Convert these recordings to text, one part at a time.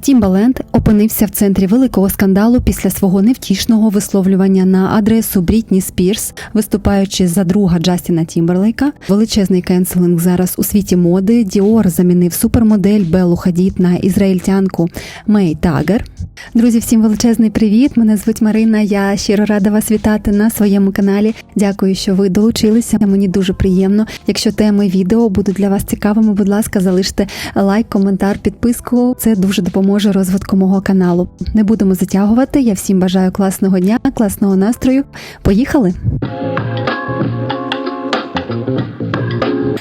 Тімбаленд опинився в центрі великого скандалу після свого невтішного висловлювання на адресу Брітні Спірс, виступаючи за друга Джастіна Тімберлейка. Величезний кенселинг зараз у світі моди. Діор замінив супермодель Беллу Хадід на ізраїльтянку Мей Тагер. Друзі, всім величезний привіт! Мене звуть Марина. Я щиро рада вас вітати на своєму каналі. Дякую, що ви долучилися. Мені дуже приємно. Якщо теми відео будуть для вас цікавими, будь ласка, залиште лайк, коментар, підписку. Це дуже допоможе розвитку мого каналу. Не будемо затягувати. Я всім бажаю класного дня, класного настрою. Поїхали!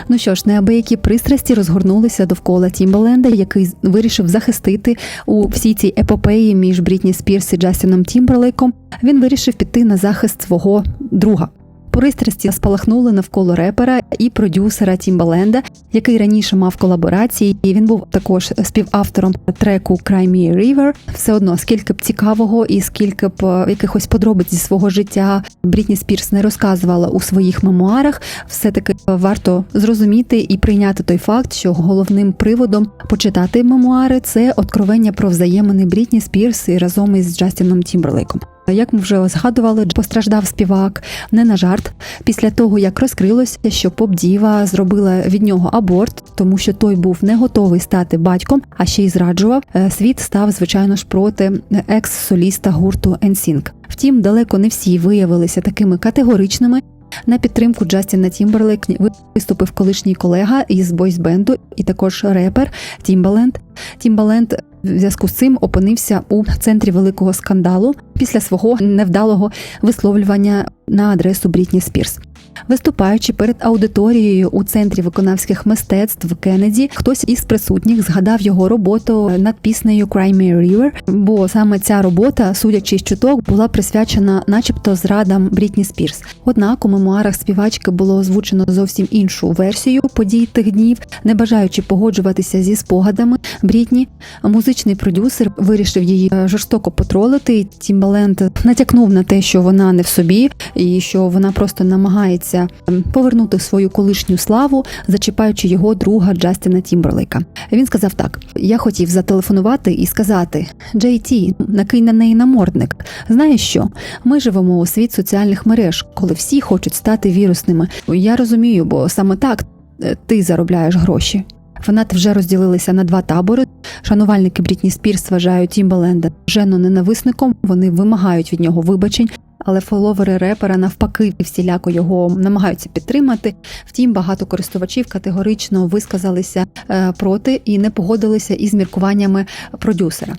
Ну що ж, неабиякі пристрасті розгорнулися довкола Тімбаленда, який вирішив захистити у всій цій епопеї між Брітні Спірс і Джастіном Тімберлейком. Він вирішив піти на захист свого друга. Пристрасті спалахнули навколо репера і продюсера Тімбаленда, який раніше мав колаборації, і він був також співавтором треку Cry Me River. Все одно, скільки б цікавого і скільки б е, якихось подробиць зі свого життя Брітні Спірс не розказувала у своїх мемуарах, все таки варто зрозуміти і прийняти той факт, що головним приводом почитати мемуари це откровення про взаємини Брітні Спірс і разом із Джастіном Тімберлейком. Як ми вже згадували, постраждав співак не на жарт після того, як розкрилося, що поп-діва зробила від нього аборт, тому що той був не готовий стати батьком, а ще й зраджував. Е, Світ став звичайно ж проти екс-соліста гурту NSYNC. Втім, далеко не всі виявилися такими категоричними. На підтримку Джастіна Тімберлейк виступив колишній колега із бойсбенду і також репер Тімбаленд. Тімбаленд в зв'язку з цим опинився у центрі великого скандалу після свого невдалого висловлювання на адресу Брітні Спірс. Виступаючи перед аудиторією у центрі виконавських мистецтв Кеннеді, хтось із присутніх згадав його роботу над піснею «Cry Me River», бо саме ця робота, судячи з чуток, була присвячена, начебто, зрадам Брітні Спірс. Однак у мемуарах співачки було озвучено зовсім іншу версію подій тих днів, не бажаючи погоджуватися зі спогадами Брітні. Музичний продюсер вирішив її е, жорстоко потролити. Тімбаленд натякнув на те, що вона не в собі, і що вона просто намагається ем, повернути свою колишню славу, зачіпаючи його друга Джастіна Тімберлейка. Він сказав так: я хотів зателефонувати і сказати: Джей Ті, накинь на неї намордник. Знаєш що? Ми живемо у світ соціальних мереж, коли всі хочуть стати вірусними. Я розумію, бо саме так е, ти заробляєш гроші. Фанати вже розділилися на два табори. Шанувальники Брітні Спірс вважають Тімбаленда жено ненависником. Вони вимагають від нього вибачень, але фоловери репера навпаки всіляко його намагаються підтримати. Втім, багато користувачів категорично висказалися е, проти і не погодилися із міркуваннями продюсера.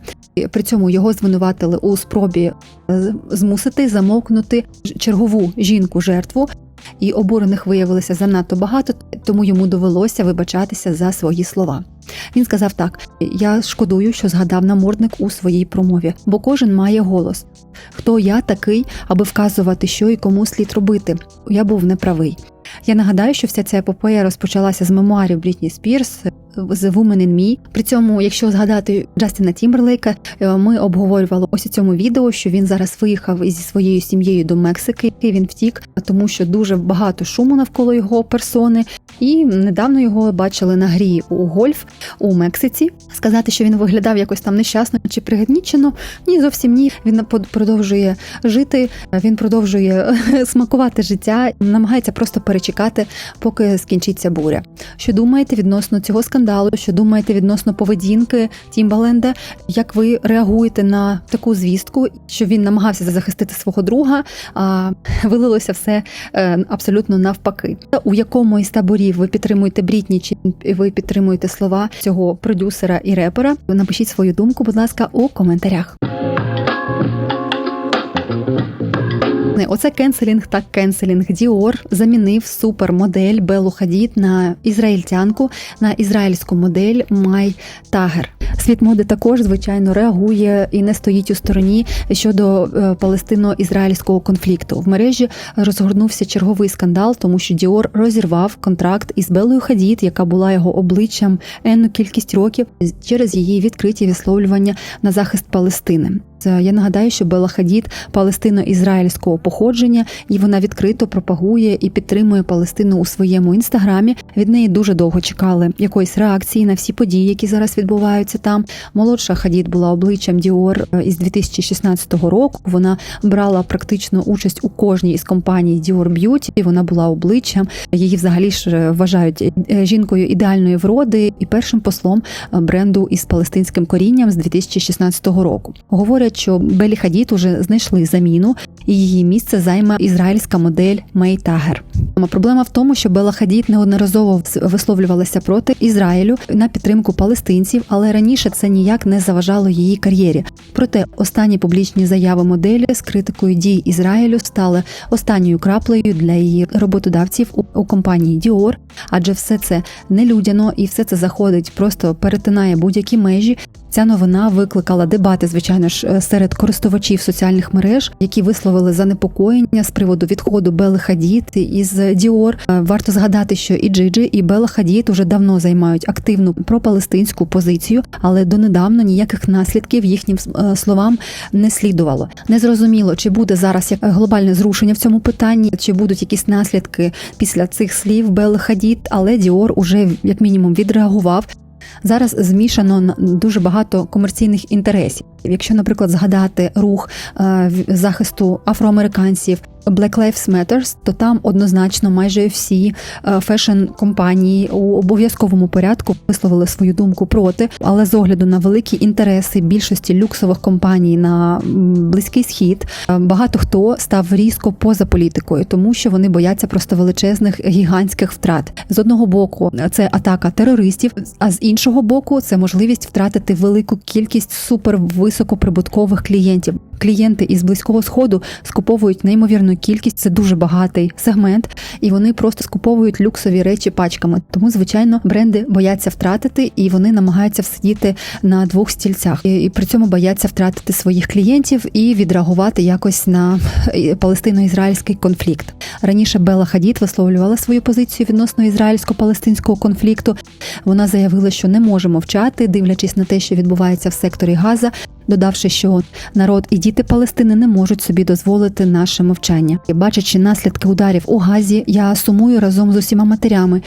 При цьому його звинуватили у спробі е, змусити замовкнути чергову жінку жертву. І обурених виявилося занадто багато, тому йому довелося вибачатися за свої слова. Він сказав так: я шкодую, що згадав намордник у своїй промові, бо кожен має голос. Хто я такий, аби вказувати, що і кому слід робити? Я був неправий. Я нагадаю, що вся ця епопея розпочалася з мемуарів Брітні Спірс з Woman in Me. При цьому, якщо згадати Джастіна Тімберлейка, е, ми обговорювали ось у цьому відео, що він зараз виїхав зі своєю сім'єю до Мексики. і Він втік, тому що дуже багато шуму навколо його персони. І недавно його бачили на грі у гольф у Мексиці. Сказати, що він виглядав якось там нещасно чи пригнічено, ні, зовсім ні. Він продовжує жити, він продовжує смакувати життя, намагається просто перечекати, поки скінчиться буря. Що думаєте відносно цього скандалу? Що думаєте відносно поведінки Тімбаленда? Як ви реагуєте на таку звістку, що він намагався захистити свого друга? А вилилося все е, абсолютно навпаки. У якому із таборів ви підтримуєте Брітні, чи ви підтримуєте слова цього продюсера і репера? Напишіть свою думку, будь ласка, у коментарях. Оце кенселінг так кенселінг. Діор замінив супермодель Белу Хадід на ізраїльтянку на ізраїльську модель Май Тагер. Світ моди також звичайно реагує і не стоїть у стороні щодо е, палестино-ізраїльського конфлікту. В мережі розгорнувся черговий скандал, тому що Діор розірвав контракт із Белою Хадід, яка була його обличчям енну кількість років через її відкриті висловлювання на захист Палестини. Це я нагадаю, що Бела Хадід палестино-ізраїльського походження, і вона відкрито пропагує і підтримує Палестину у своєму інстаграмі. Від неї дуже довго чекали якоїсь реакції на всі події, які зараз відбуваються там. Молодша Хадід була обличчям Діор із 2016 року. Вона брала практично участь у кожній із компаній Dior Beauty. Вона була обличчям. Її взагалі ж вважають е, жінкою ідеальної вроди і першим послом бренду із палестинським корінням з 2016 року. Говорять, що Белі Хадід уже знайшли заміну, і її місце займе ізраїльська модель Мей Тагер. Проблема в тому, що Бела Хадід неодноразово висловлювалася проти Ізраїлю на підтримку палестинців, але раніше це ніяк не заважало її кар'єрі. Проте останні публічні заяви моделі з критикою дій Ізраїлю стали останньою краплею для її роботодавців у компанії Dior, адже все це нелюдяно і все це заходить, просто перетинає будь-які межі. Ця новина викликала дебати, звичайно ж, серед користувачів соціальних мереж, які висловили занепокоєння з приводу відходу Бели Хадід із Діор. Варто згадати, що і Джиджи, і Бела Хадід уже давно займають активну пропалестинську позицію, але донедавна ніяких наслідків їхнім словам не слідувало. Незрозуміло, чи буде зараз як глобальне зрушення в цьому питанні, чи будуть якісь наслідки після цих слів Бели Хадід, але Діор уже як мінімум відреагував. Зараз змішано дуже багато комерційних інтересів. Якщо, наприклад, згадати рух е, захисту афроамериканців Black Lives Matter, то там однозначно майже всі е, фешн-компанії у обов'язковому порядку висловили свою думку проти, але з огляду на великі інтереси більшості люксових компаній на близький схід, е, багато хто став різко поза політикою, тому що вони бояться просто величезних гігантських втрат. З одного боку, це атака терористів, а з іншого боку, це можливість втратити велику кількість супервисокоприбуткових клієнтів. Клієнти із близького сходу скуповують неймовірну кількість, це дуже багатий сегмент, і вони просто скуповують люксові речі пачками. Тому, звичайно, бренди бояться втратити і вони намагаються всидіти на двох стільцях, і, при цьому бояться втратити своїх клієнтів і відреагувати якось на е, палестино-ізраїльський конфлікт. Раніше Бела Хадід висловлювала свою позицію відносно ізраїльсько-палестинського конфлікту. Вона заявила, що не може мовчати, дивлячись на те, що відбувається в секторі Газа додавши, що народ і діти Палестини не можуть собі дозволити наше мовчання. Бачачи наслідки ударів у Газі, я сумую разом з усіма матерями.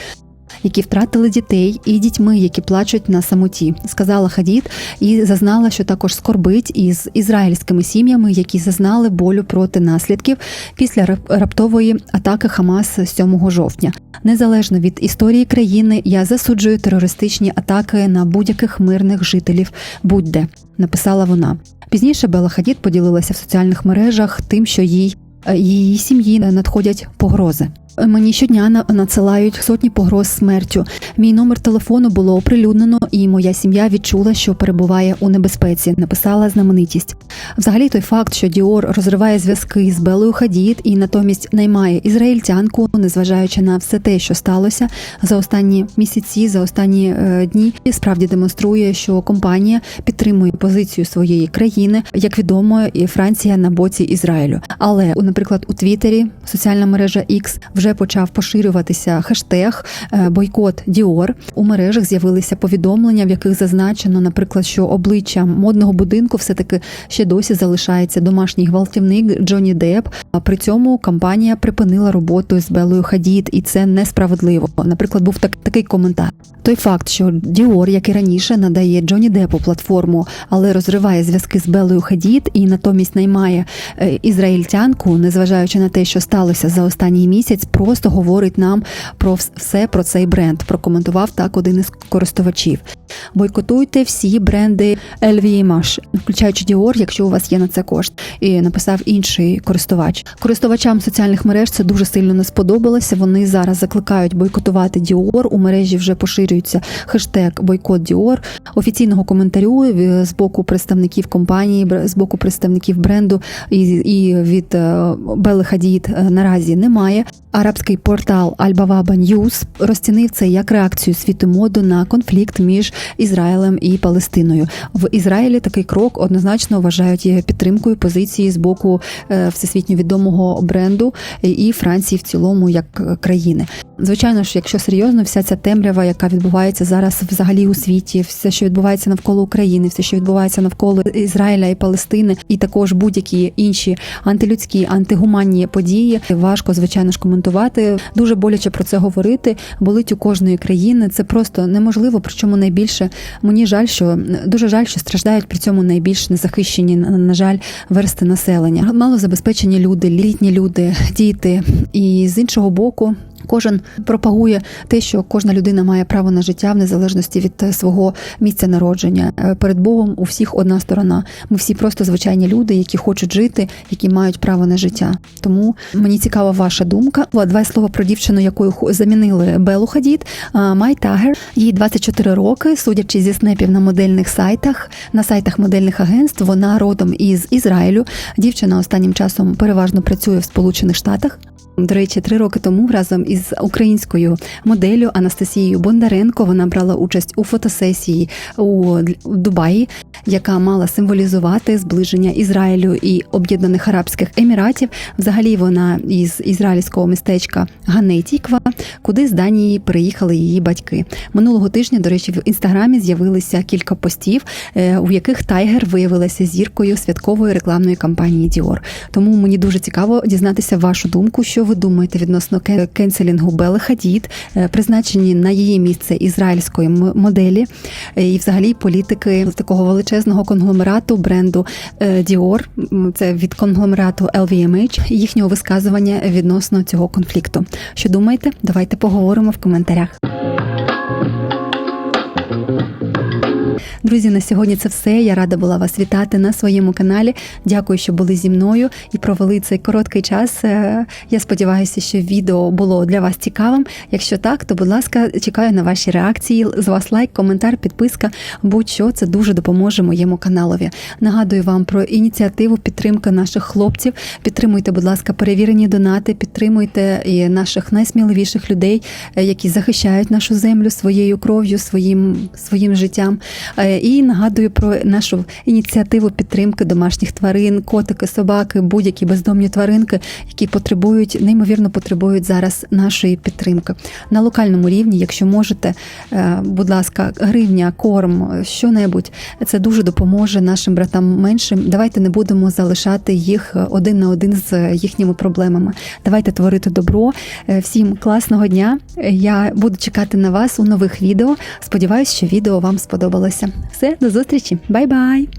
Які втратили дітей і дітьми, які плачуть на самоті, сказала Хадід і зазнала, що також скорбить із ізраїльськими сім'ями, які зазнали болю проти наслідків після раптової атаки Хамас 7 жовтня. Незалежно від історії країни, я засуджую терористичні атаки на будь-яких мирних жителів. Будь-де написала вона. Пізніше Бела Хадід поділилася в соціальних мережах тим, що їй е, її сім'ї надходять погрози. Мені щодня надсилають сотні погроз смертю. Мій номер телефону було оприлюднено, і моя сім'я відчула, що перебуває у небезпеці. Написала знаменитість. Взагалі, той факт, що Діор розриває зв'язки з Белою Хадід і натомість наймає ізраїльтянку, незважаючи на все те, що сталося за останні місяці, за останні е, дні, справді демонструє, що компанія підтримує позицію своєї країни. Як відомо, і Франція на боці Ізраїлю. Але, наприклад, у Твіттері, соціальна мережа X, вже почав поширюватися хештег е, бойкот Діор. У мережах з'явилися повідомлення, в яких зазначено, наприклад, що обличчя модного будинку все таки ще досі залишається домашній гвалтівник Джонні Деп. А при цьому компанія припинила роботу з Белою Хадід, і це несправедливо. Наприклад, був так такий коментар. Той факт, що Діор, як і раніше, надає Джоні Депу платформу, але розриває зв'язки з Белою Хадід і натомість наймає е, ізраїльтянку, незважаючи на те, що сталося за останній місяць, просто говорить нам про все про цей бренд. Прокоментував так один із користувачів. Бойкотуйте всі бренди LVMH, включаючи Dior, якщо у вас є на це кошт. І написав інший користувач. Користувачам соціальних мереж це дуже сильно не сподобалося. Вони зараз закликають бойкотувати Dior. У мережі вже поширюється хештег бойкот Dior. Офіційного коментарю з боку представників компанії, з боку представників бренду і і від е, Бели Хадід е, наразі немає. Арабський портал Аль-Баваба News розцінив це як реакцію світу моду на конфлікт між Ізраїлем і Палестиною. В Ізраїлі такий крок однозначно вважають підтримкою позиції з боку е, всесвітньо відомого бренду і Франції в цілому як країни. Звичайно ж, якщо серйозно, вся ця темрява, яка відбувається зараз взагалі у світі, все, що відбувається навколо України, все, що відбувається навколо Ізраїля і Палестини, і також будь-які інші антилюдські, антигуманні події, важко звичайно ж коментувати. Дуже боляче про це говорити. Болить у кожної країни. Це просто неможливо. Причому найбільше мені жаль, що дуже жаль, що страждають при цьому найбільш незахищені, на жаль, версти населення. Малозабезпечені люди, літні люди, діти. І з іншого боку, Кожен пропагує те, що кожна людина має право на життя в незалежності від е, свого місця народження. Е, Перед Богом у всіх одна сторона. Ми всі просто звичайні люди, які хочуть жити, які мають право на життя. Тому мені цікава ваша думка. Два слова про дівчину, якою замінили Белу Хадід. Май Тагер. Їй 24 роки, судячи зі снепів на модельних сайтах, на сайтах модельних агентств. Вона родом із Ізраїлю. Дівчина останнім часом переважно працює в Сполучених Штатах. До речі, три роки тому разом із українською моделлю Анастасією Бондаренко вона брала участь у фотосесії у Дубаї, яка мала символізувати зближення Ізраїлю і Об'єднаних Арабських Еміратів. Взагалі вона із ізраїльського містечка Ганейтіква, куди з Данії переїхали її батьки. Минулого тижня, до речі, в інстаграмі з'явилися кілька постів, е, у яких Тайгер виявилася зіркою святкової рекламної кампанії Dior. Тому мені дуже цікаво дізнатися вашу думку, що ви думаєте відносно ке- кенселінгу Бели Хадід, е, призначені на її місце ізраїльської моделі е, і взагалі політики такого величезного конгломерату бренду Діор Dior, це від конгломерату LVMH, їхнього висказування відносно цього конфлікту. Що думаєте? Давайте поговоримо в коментарях. Друзі, на сьогодні це все. Я рада була вас вітати на своєму каналі. Дякую, що були зі мною і провели цей короткий час. Е, Я сподіваюся, що відео було для вас цікавим. Якщо так, то будь ласка, чекаю на ваші реакції. З вас лайк, коментар, підписка. Будь-що це дуже допоможе моєму каналові. Нагадую вам про ініціативу підтримки наших хлопців. Підтримуйте, будь ласка, перевірені донати, підтримуйте і наших найсміливіших людей, е, які захищають нашу землю своєю кров'ю, своїм своїм життям. Е, І нагадую про нашу ініціативу підтримки домашніх тварин, котики, собаки, будь-які бездомні тваринки, які потребують, неймовірно потребують зараз нашої підтримки. На локальному рівні, якщо можете, е, будь ласка, гривня, корм, що-небудь, це дуже допоможе нашим братам меншим. Давайте не будемо залишати їх один на один з їхніми проблемами. Давайте творити добро. Е, Всім класного дня. Я буду чекати на вас у нових відео. Сподіваюсь, що відео вам сподобалося. Все, до зустрічі, бай-бай!